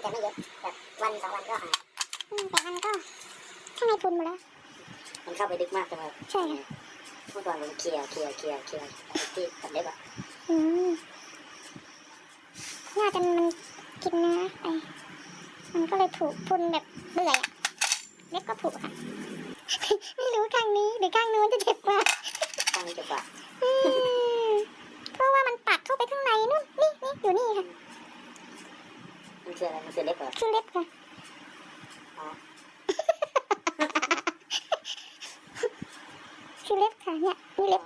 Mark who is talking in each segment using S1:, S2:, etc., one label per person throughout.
S1: แต่ไม่เยอะแบบวันสองวันก็หาย
S2: อืมแต่มันก็ข้างในพุนหมดแล้ว
S1: มันเข้าไปลึกมากจังเลย
S2: ใช่ค่ะ
S1: เมื่อก่อนผมเคลียร์เคลียร์เคลียร์เคลียร์ที่ตัดเล็บอะ
S2: อืมน่าจะมันกินเนื้อไปมันก็เลยผุพุนแบบเบื่อยอะเล็บก็ผุค่ะ ไม่รู้ข้างนี้หรือข้างนู้นจะเจ็บกว่า
S1: ตั้งนี้จะกว่า
S2: อืมเพราะว่ามันปักเข้าไปข้างในนู่นนี่นี่อยู่นี่ค่ะ
S1: มันคืออะไรมันคือเล็บเหรอ
S2: คือเล็บค่ะ
S1: อ๋อ
S2: คือเล็บค่ะเนี่ยนี่เล็บ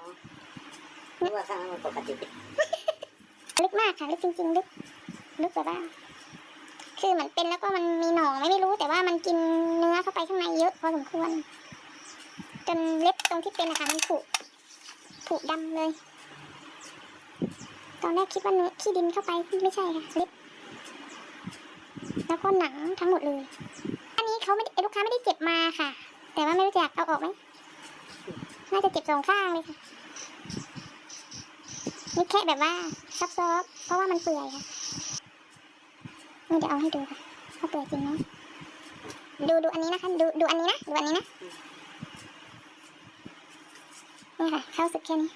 S1: นึกว่าข้างนั้นมันปกติ
S2: ลึกมากค่ะลึกจริงๆลึกลึกแบบว่าคือเหมือนเป็นแล้วก็มันมีหนองไหม่ไม่รู้ แต่ว่ามันกินเนื้อเข้าไปข้างในเยอะพอสมควรจนเล็บตรงที่เป็นนะคะมันผุผุดำเลย ตอนแรกคิดว่าเนื้อขี้ดินเข้าไปไม่ใช่ค่ะเล็บ แล้วก็หนังทั้งหมดเลย อันนี้เขาไม่ลูกค้าไม่ได้เจ็บมาค่ะ แต่ว่าไม่รู้จะอยากเอาออกไหมน่าจะเจ็บสองข้างเลยค่ะนี่แค่แบบว่าซับซ้อเพราะว่ามันเปื่อยค่ะนี่เดี๋ยวเอาให้ดูค่ะว่าเปื่อยจริงไหมดูดูอันนี้นะคะดูดูอันนี้นะดูอันนี้นะนี่ค่ะเข้าสุดแค่นี้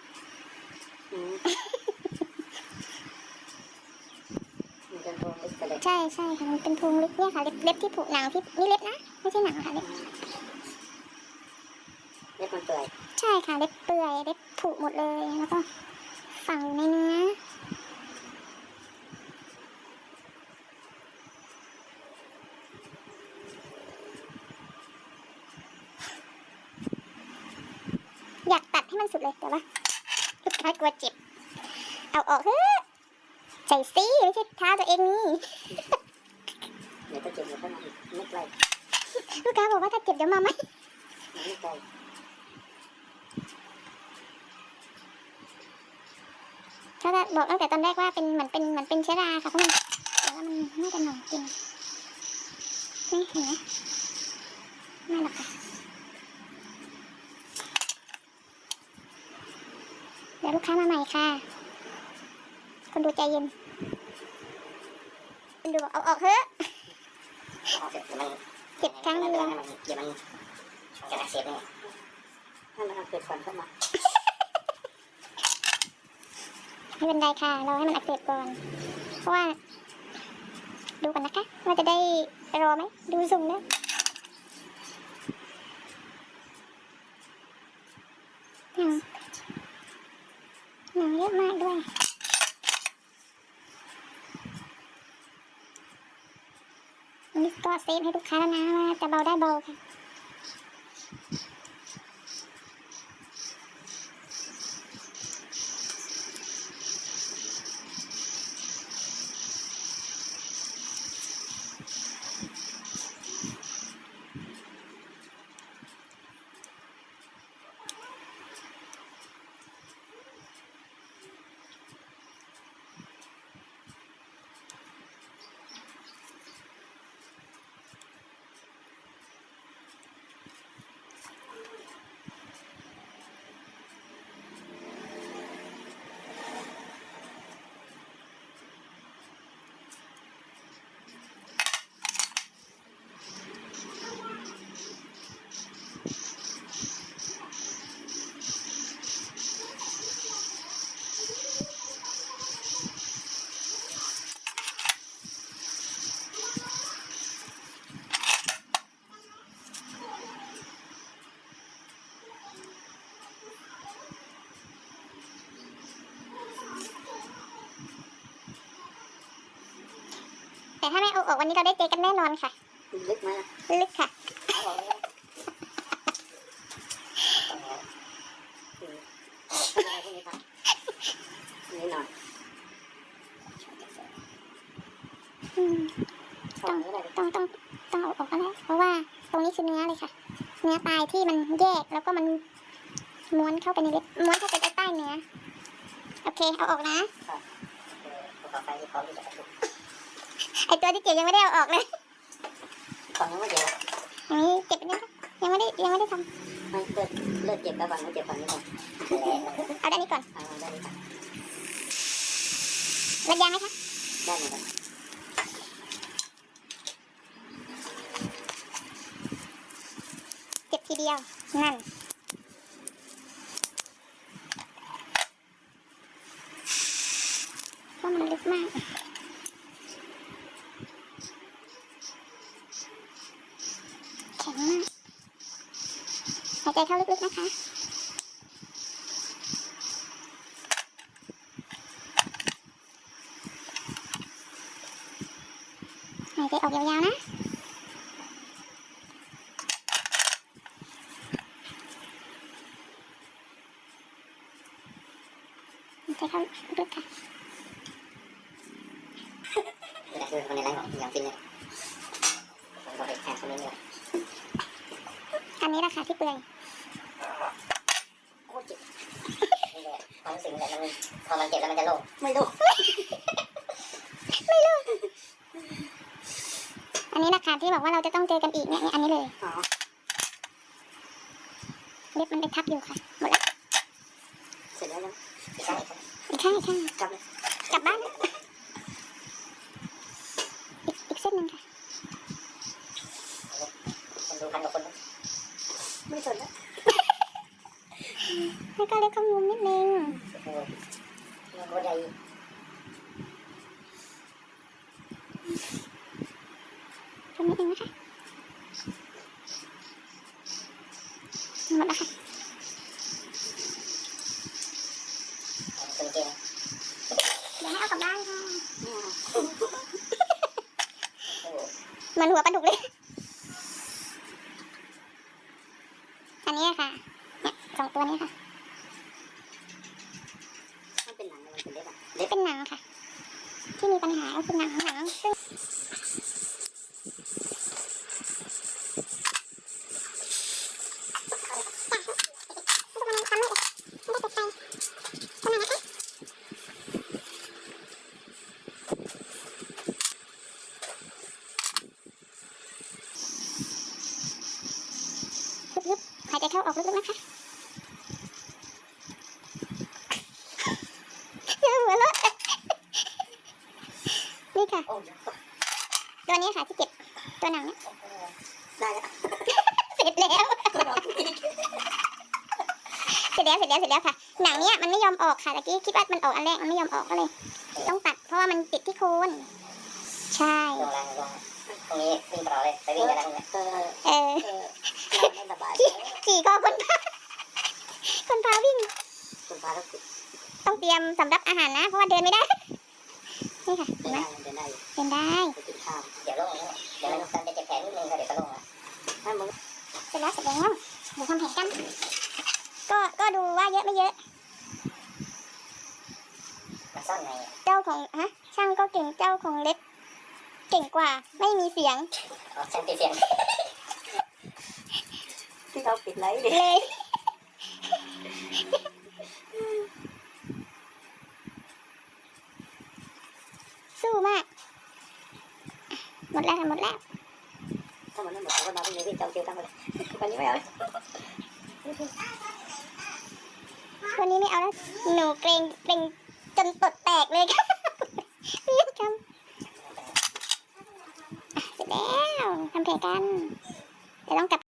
S1: จะโดนลึกไปเลย
S2: ใช่ใช่ค่ะมันเป็นพุงลึกเนี่ยค่ะเล็บเล็บที่ผุหนังที่นี่เล็บนะไม่ใช่หนังค่ะเล็บ
S1: เล็บมันเปื่อย
S2: ใช่ค่ะเล็บเปื่อยเล็บผุหมดเลยแล้วก็ฝังอยู่ในเนื้ออยากตัดให้มันสุดเลยแต่ว่าลูกค้ากลัวเจ็บ เอาออกเฮ้ย ใจซี่ไม่ใช่เท้าตัวเองนี่
S1: เดี๋ยวก็เจ็บเดี๋ยวก็มาอีกไม่ไกล
S2: ลูกค้าบอกว่าถ้าเจ็บเดี๋ยวมาไหม
S1: ไม่ไกล
S2: ถ้าบอกตั้งแต่ตอนแรกว่าเป็นเหมือนเป็นเหมือนเป็นเชื้อราค่ะเพราะมันแต่ว่ามันน่าจะหนองจริงนี่เห็นไหมไม่หรอกค่ะเดี๋ยวลูกค้ามาใหม่ค่ะ คนดูใจเย็นคนดูบอกเอาออกเถอะ
S1: ออกเสร็จเดี๋ยวมัน
S2: เจ็บครั้งเดียว
S1: ให้มันเดี๋ยวมันจะอักเสบเองให้มันอักเสบก่อนเข้ามา
S2: ไม่เป็นไรค่ะ เราให้มันอักเสบก่อน เพราะว่า ดูกันนะคะ ว่าจะได้รอไหม ดูสุ่มนะหนังหนังเยอะมากด้วย นี่ก็เซฟให้ลูกค้าแล้วนะว่าจะเบาได้เบาค่ะ แต่ถ้าไม่เอาออกวันนี้เราได้เจอกันแน่นอนค่ะ
S1: ลึกไหมล่ะ
S2: ลึกค่ะ
S1: เอาออกเลยอะไรพวกนี้ครับนิดหน่อย
S2: อืม
S1: ถอดก็ได้
S2: ต้องต้องต้องเอาออกก็ได้เพราะว่าตรงนี้คือเนื้อเลยค่ะ เนื้อตายที่มันแยกแล้วก็มันม้วนเข้าไปในเล็บม้วนเข้าไปใต้เนื้อ โอเค เอาออกนะ
S1: ประกอบไฟที่เขาที่จะถูก
S2: ไอตัวที่เก็บยังไม่ได้เอาออกเลย
S1: กล่องยังไม่เก็บ
S2: อะยังไม่เก็บนะยังไม่ได้ยังไม่ได้ท
S1: ไม่เลือกเลือกเก็บแล้วก่อไม่เก็บฝังนี่ก่อน
S2: เอาด้านนี้ก่อน
S1: เอาด้ดีกว่า
S2: รัดยางไหมคะ
S1: ได้หมดแเก็
S2: บทีเดียวนั่น ใจเข้าลึกๆนะคะ หายใจออกยาวๆนะหายใจเข้าลึกๆค่ะ
S1: เวลาคือคนในไลฟ์บอกอย่างฟินเลยผมบอกเลยแอบคอมเมนต์เลย
S2: อันนี้ราคาที่เปลือย
S1: โคตรเจ็บนี่เลย ความรู้สึกมันแบบมันพอมันเจ็บแล้วมันจะโล่ง
S3: ไม่รู้
S2: อันนี้ราคาที่บอกว่าเราจะต้องเจอกันอีกเนี่ยอันนี้เลย
S3: อ๋อ
S2: เล็บมันไปทับอยู่ค่ะหมดแล้ว
S3: เสร็จแล้วยัง
S1: อีกครั้งอีกครั้ง
S2: อีกข้างอีกข้าง
S3: กลับเลย
S2: กลับบ้านนะอีกอีกเส้นหนึ่งค่ะ
S1: คนดูพันกว่าคนนะ
S3: ไม่สนแล้ว
S2: แล้วก็เล็กข้อมูลนิดนึง
S1: โอ้โหมันโคตรใหญ่
S2: ทำนิดนึงนะคะหมดแล้วค่ะ
S1: คนเก่ง
S2: เดี๋ยวให้เอากลับบ้านค่ะ
S3: ไม่เอา
S1: โอ้โห
S2: เหมือนหัวปลาดุกเลย อันนี้ค่ะ เนี่ยสองตัวนี้ค่ะ
S3: มันเป็นหนัง ที่
S2: เป็นหนังค่ะ ที่มีปัญหาก็คือหนังหนังซึ่งลึกๆหายใจเข้าออกลึกๆนะคะเจอหัวเราะ นี่ค่ะ
S1: โอ้ย
S2: ตัวนี้ค่ะที่เจ็บตัวหนังเนี่ย
S3: ได้แล้ว
S2: เสร็จแล้ว
S3: ก็รออีก
S2: เสร็จแล้วเสร็จแล้วเสร็จแล้วค่ะ หนังเนี้ยมันไม่ยอมออกค่ะตะกี้คิดว่ามันออกอันแรกมันไม่ยอมออกก็เลย ต้องตัดเพราะว่ามันติดที่โคนใช่
S1: ลงแรงลงตรงนี้วิ่งต่อเลยไปวิ่งกันแล้วเนี่ย
S3: เออ
S2: เออ
S3: เออเราไม่สบาย
S2: ขี่ขี่คอคนพาคนพาวิ่ง
S3: คุณพาแล้วคุณ
S2: ต้องเตรียมสำรับอาหารนะเพราะว่าเดินไม่ได้ นี่ค่ะเห็
S3: เดิ
S2: น
S3: น
S2: ไหม
S3: ได้เดินได้อยู่
S2: เดินได้
S3: ไปกินข้าว
S1: เดี๋ยวลงนะเดี๋ยวมันจะเจ็บแผลนิดนึงก็เดี๋ยวก็ลงละ
S3: ถ้ามึง
S2: เสร็จแล้วเสร็จแล้วเดี๋ยวทำแผนกัน ก็ก็ดูว่าเยอะไม่เยอะ
S1: มันซ่อนไง
S2: เจ้าของฮะช่างก็เก่งเจ้าของเล็บเก่งกว่าไม่มีเสียง
S1: อ๋อฉันติดเสียง
S3: ที่เราปิดไลท์ดิ
S2: เลย สู้มาก หมดแล้วค่ะหมดแล้ว
S3: ถ้ามันไม่หมดก็มาพรุ่งนี้วิ่งเจ้าเจียวตั้งเลยวันนี้ไม่เอาเลย
S2: วันนี้ไม่เอาแล้วหนูเกรงเกรงจนตดแตกเลยค่ะเรียกคำอะเสร็จแล้วทำแผลกันเดี๋ยวต้องกลับ